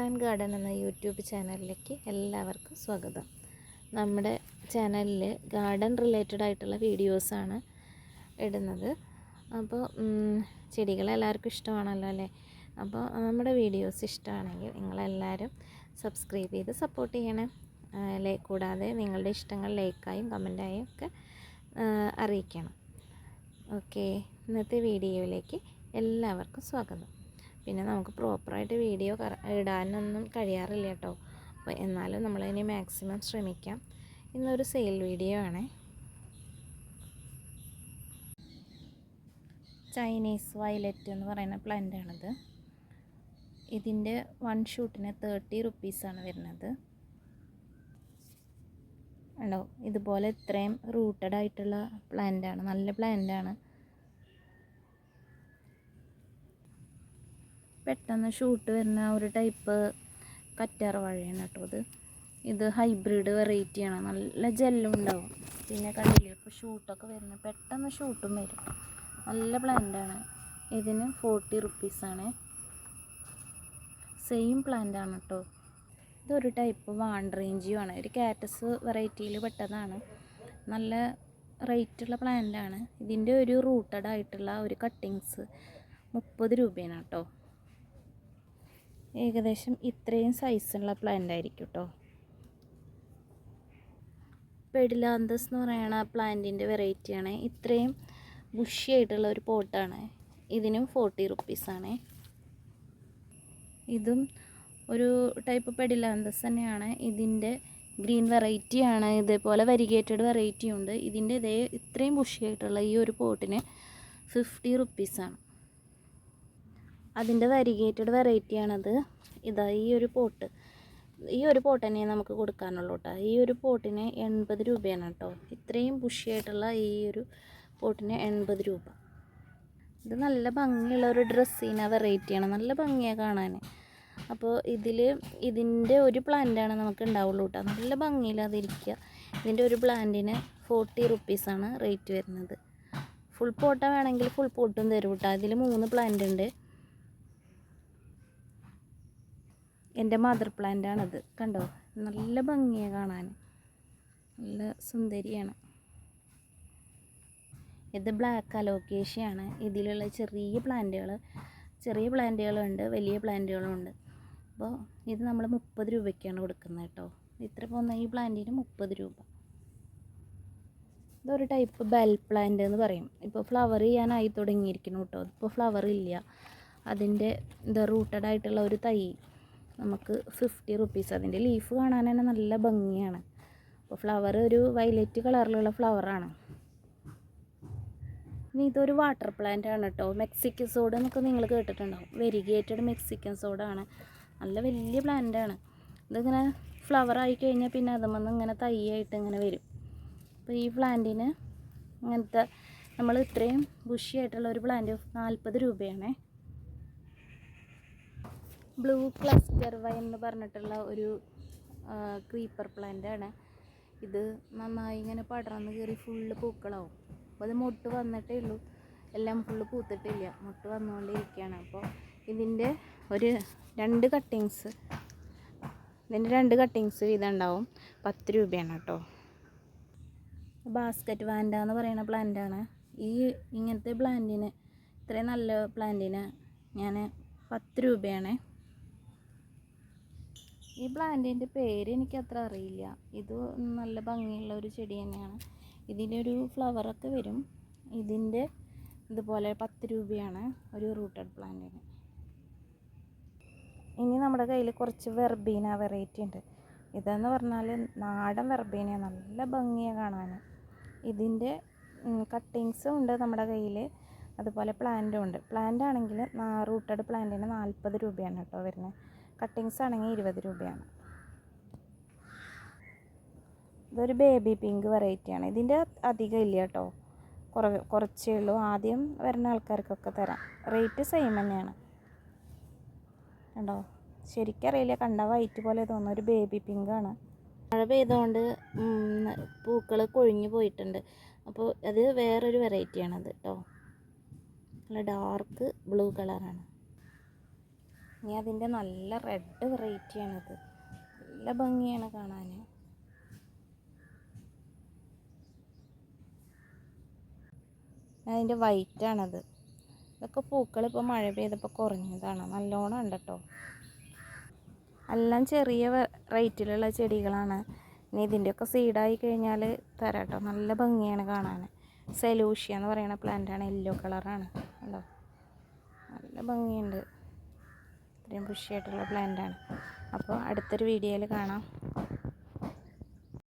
And garden എന്ന YouTube ചാനലിലേക്ക് എല്ലാവർക്കും സ്വാഗതം. നമ്മുടെ ചാനലിൽ ഗാർഡൻ റിലേറ്റഡ് ആയിട്ടുള്ള വീഡിയോസാണ് ഇടുന്നത്. അപ്പോൾ ചെടികൾ എല്ലാവർക്കും ഇഷ്ടമാണല്ലോ അല്ലേ? അപ്പോൾ നമ്മുടെ വീഡിയോസ് ഇഷ്ടമാണെങ്കിൽ നിങ്ങളെല്ലാവരും സബ്സ്ക്രൈബ് ചെയ്ത് സപ്പോർട്ട് ചെയ്യണം. കൂടാതെ നിങ്ങളുടെ ഇഷ്ടങ്ങൾ ലൈക്കായും കമന്റായും ഒക്കെ അറിയിക്കണം. ഓക്കെ ഇന്നത്തെ വീഡിയോയിലേക്ക് എല്ലാവർക്കും സ്വാഗതം. പിന്നെ നമുക്ക് പ്രോപ്പറായിട്ട് വീഡിയോ ഇടാനൊന്നും കഴിയാറില്ല കേട്ടോ. അപ്പോൾ എന്നാലും നമ്മളതിനെ മാക്സിമം ശ്രമിക്കാം. ഇന്നൊരു സെയിൽ വീഡിയോ ആണേ. ചൈനീസ് വയലറ്റ് എന്ന് പറയുന്ന പ്ലാന്റ് ആണിത്. ഇതിന്റെ വൺ ഷൂട്ടിന് തേർട്ടി റുപ്പീസാണ് വരുന്നത്. ഉണ്ടോ ഇതുപോലെ ഇത്രയും റൂട്ടഡ് ആയിട്ടുള്ള പ്ലാന്റ് ആണ്. നല്ല പ്ലാന്റ് പെട്ടെന്ന് ഷൂട്ട് വരുന്ന ഒരു ടൈപ്പ് കറ്റാർ വാഴയാണ് കേട്ടോ ഇത് ഇത് ഹൈബ്രിഡ് വെറൈറ്റിയാണ് നല്ല ജെല്ലും ഉണ്ടാവും. പിന്നെ കണ്ടില്ലേ ഇപ്പോൾ ഷൂട്ടൊക്കെ വരുന്ന പെട്ടെന്ന് ഷൂട്ടും വരും. നല്ല പ്ലാന്റാണ് ഇതിന് ഫോർട്ടി റുപ്പീസാണ് സെയിം പ്ലാന്റ് ആണ് കേട്ടോ. ഇതൊരു ടൈപ്പ് ആണ്. ഒരു കാറ്റസ് വെറൈറ്റിയിൽ പെട്ടതാണ്. നല്ല റേറ്റുള്ള പ്ലാന്റാണ് ഇതിന്റെ ഒരു റൂട്ടഡ് ആയിട്ടുള്ള ഒരു കട്ടിങ്സ് മുപ്പത് രൂപയാണ് കേട്ടോ. ഏകദേശം ഇത്രയും സൈസുള്ള പ്ലാന്റ് ആയിരിക്കും കേട്ടോ പെഡിലാന്തസ് എന്ന് പറയുന്ന പ്ലാന്റിന്റെ വെറൈറ്റിയാണ് ഇത്രയും ബുഷി ആയിട്ടുള്ള ഒരു പോട്ടാണ് ഇതിനും ഫോർട്ടി റുപ്പീസാണ് ഇതും ഒരു ടൈപ്പ് പെഡിലാന്തസ് തന്നെയാണ്. ഇതിന്റെ ഗ്രീൻ വെറൈറ്റിയാണ് ഇതേപോലെ വരികേറ്റഡ് വെറൈറ്റി ഉണ്ട്. ഇതിന്റെ ഇതേ ഇത്രയും ബുഷി ആയിട്ടുള്ള ഈ ഒരു പോട്ടിന് ഫിഫ്റ്റി റുപ്പീസാണ് അതിന്റെ വരിഗേറ്റഡ് വെറൈറ്റിയാണത്. ഇതാ ഈ ഒരു പോട്ട്. ഈ ഒരു പോട്ട് തന്നെ നമുക്ക് കൊടുക്കാനുള്ളൂ കേട്ടോ ഈ ഒരു പോട്ടിന് എൺപത് രൂപയാണ് കേട്ടോ ഇത്രയും ബുഷിയായിട്ടുള്ള ഈ ഒരു പോട്ടിന് എൺപത് രൂപ. ഇത് നല്ല ഭംഗിയുള്ള ഒരു ഡ്രസ്സിന വെറൈറ്റിയാണ്. നല്ല ഭംഗിയാണ് കാണാൻ അപ്പോൾ ഇതിൽ ഇതിന്റെ ഒരു പ്ലാന്റാണ് നമുക്ക് ഉണ്ടാവുള്ളൂ കേട്ടോ നല്ല ഭംഗിയില്ലാതിരിക്കുക ഇതിന്റെ ഒരു പ്ലാന്റിന് ഫോർട്ടി റുപ്പീസാണ് റേറ്റ് വരുന്നത്. ഫുൾ പോട്ട വേണമെങ്കിൽ ഫുൾ പോട്ടും തരും കേട്ടോ അതിൽ മൂന്ന് പ്ലാന്റ് ഉണ്ട് എന്റെ മദർ പ്ലാന്റ് ആണത്. കണ്ടോ? നല്ല ഭംഗിയാണ് കാണാൻ. നല്ല സുന്ദരിയാണ്. ഇത് ബ്ലാക്ക് അലോക്കേഷ്യയാണ് ഇതിലുള്ള ചെറിയ പ്ലാന്റുകൾ ചെറിയ പ്ലാന്റുകളുണ്ട് വലിയ പ്ലാന്റുകളുണ്ട് അപ്പോൾ ഇത് നമ്മൾ മുപ്പത് രൂപയ്ക്കാണ് കൊടുക്കുന്നത് കേട്ടോ. ഇത്ര പോകുന്ന ഈ പ്ലാന്റിന് മുപ്പത് രൂപ. ഇതൊരു ടൈപ്പ് ബെൽ പ്ലാന്റ് എന്ന് പറയും. ഇപ്പോൾ ഫ്ലവർ ചെയ്യാനായി തുടങ്ങിയിരിക്കുന്നു കേട്ടോ. ഇപ്പോൾ ഫ്ലവർ ഇല്ല. അതിന്റെ ഇത് റൂട്ടഡ് ആയിട്ടുള്ള ഒരു തൈ. നമുക്ക് ഫിഫ്റ്റി റുപ്പീസ് അതിന്റെ ലീഫ് കാണാൻ തന്നെ നല്ല ഭംഗിയാണ്. അപ്പോൾ ഫ്ലവർ ഒരു വയലറ്റ് കളറിലുള്ള ഫ്ലവറാണ് ഇനി ഇതൊരു വാട്ടർ പ്ലാന്റ് ആണ് കേട്ടോ. മെക്സിക്കൻ സോഡ് എന്നൊക്കെ നിങ്ങൾ കേട്ടിട്ടുണ്ടാവും. വെരിഗേറ്റഡ് മെക്സിക്കൻ സോഡ ആണ്. നല്ല വലിയ പ്ലാന്റ് ആണ്. ഇതിങ്ങനെ ഫ്ലവർ ആയി കഴിഞ്ഞാൽ പിന്നെ അതുമെന്ന് ഇങ്ങനെ തൈയായിട്ട് ഇങ്ങനെ വരും. അപ്പോൾ ഈ പ്ലാന്റിന് ഇങ്ങനത്തെ നമ്മൾ ഇത്രയും ബുഷിയായിട്ടുള്ള ഒരു പ്ലാന്റ് നാൽപ്പത് രൂപയാണേ. ബ്ലൂ ക്ലസ്റ്റർ വൈൻ എന്ന് പറഞ്ഞിട്ടുള്ള ഒരു ക്രീപ്പർ പ്ലാന്റ് ആണ്. ഇത് നന്നായി ഇങ്ങനെ പടർന്ന് കയറി ഫുള്ള് പൂക്കളാവും. അപ്പോൾ അത് മൊട്ട് വന്നിട്ടേ ഉള്ളൂ. എല്ലാം ഫുള്ള് പൂത്തിട്ടില്ല. മുട്ട് വന്നുകൊണ്ടിരിക്കുകയാണ്. അപ്പോൾ ഇതിന്റെ ഒരു രണ്ട് കട്ടിങ്സ് ഇതിന്റെ രണ്ട് കട്ടിങ്സ് വീതം ഉണ്ടാവും. പത്ത് രൂപയാണ് കേട്ടോ. ബാസ്ക്കറ്റ് വാൻഡ എന്ന് പറയുന്ന പ്ലാന്റാണ് ഈ ഇങ്ങനത്തെ പ്ലാന്റിന് ഇത്രയും നല്ല പ്ലാന്റിന് ഞാൻ പത്ത് രൂപയാണേ ഈ പ്ലാന്റിന്റെ പേര് എനിക്ക് അത്ര അറിയില്ല. ഇത് നല്ല ഭംഗിയുള്ള ഒരു ചെടി തന്നെയാണ്. ഇതിനൊരു ഫ്ലവറൊക്കെ വരും. ഇതിന്റെ ഇതുപോലെ പത്ത് രൂപയാണ് ഒരു റൂട്ടഡ് പ്ലാന്റിന് ഇനി നമ്മുടെ കയ്യിൽ കുറച്ച് വെർബീന വെറൈറ്റി ഉണ്ട്. ഇതെന്ന് പറഞ്ഞാൽ നാടൻ വെർബീന നല്ല ഭംഗിയാണ് കാണാൻ ഇതിന്റെ കട്ടിങ്സും ഉണ്ട് നമ്മുടെ കയ്യിൽ അതുപോലെ പ്ലാന്റും ഉണ്ട്. പ്ലാന്റ് ആണെങ്കിൽ റൂട്ടഡ് പ്ലാന്റിന് നാൽപ്പത് രൂപയാണ് കേട്ടോ വരുന്നത് കട്ടിങ്സ് ആണെങ്കിൽ ഇരുപത് രൂപയാണ്. ഇതൊരു ബേബി പിങ്ക് വെറൈറ്റിയാണ് ഇതിന്റെ അധികം ഇല്ല കേട്ടോ. കുറവ് കുറച്ചേ ഉള്ളൂ. ആദ്യം വരുന്ന ആൾക്കാർക്കൊക്കെ തരാം. റേറ്റ് സെയിം തന്നെയാണ്. കണ്ടോ? ശരിക്കറിയില്ല. കണ്ട വൈറ്റ് പോലെ തോന്നുന്നു. ഒരു ബേബി പിങ്ക് ആണ്. മഴ പെയ്തുകൊണ്ട് പൂക്കൾ കൊഴിഞ്ഞു പോയിട്ടുണ്ട്. അപ്പോൾ അത് വേറൊരു വെറൈറ്റിയാണത് കേട്ടോ. നല്ല ഡാർക്ക് ബ്ലൂ കളറാണ് ഇനി അതിന്റെ നല്ല റെഡ് വെറൈറ്റിയാണിത്. നല്ല ഭംഗിയാണ് കാണാൻ. അതിന്റെ വൈറ്റാണത്. ഇതൊക്കെ പൂക്കൾ ഇപ്പോൾ മഴ പെയ്തപ്പോൾ കുറഞ്ഞതാണ്. നല്ലോണം ഉണ്ട് കേട്ടോ. എല്ലാം ചെറിയ റേറ്റിലുള്ള ചെടികളാണ്. ഇനി ഇതിന്റെയൊക്കെ സീഡായി കഴിഞ്ഞാൽ തരാം കേട്ടോ. നല്ല ഭംഗിയാണ് കാണാൻ. സെലൂഷ്യ എന്ന് പറയുന്ന പ്ലാന്റാണ് യെല്ലോ കളറാണ് കണ്ടോ? നല്ല ഭംഗിയുണ്ട്. ഇത്രയും ബുഷിയായിട്ടുള്ള പ്ലാന്റാണ് അപ്പോൾ അടുത്തൊരു വീഡിയോയിൽ കാണാം.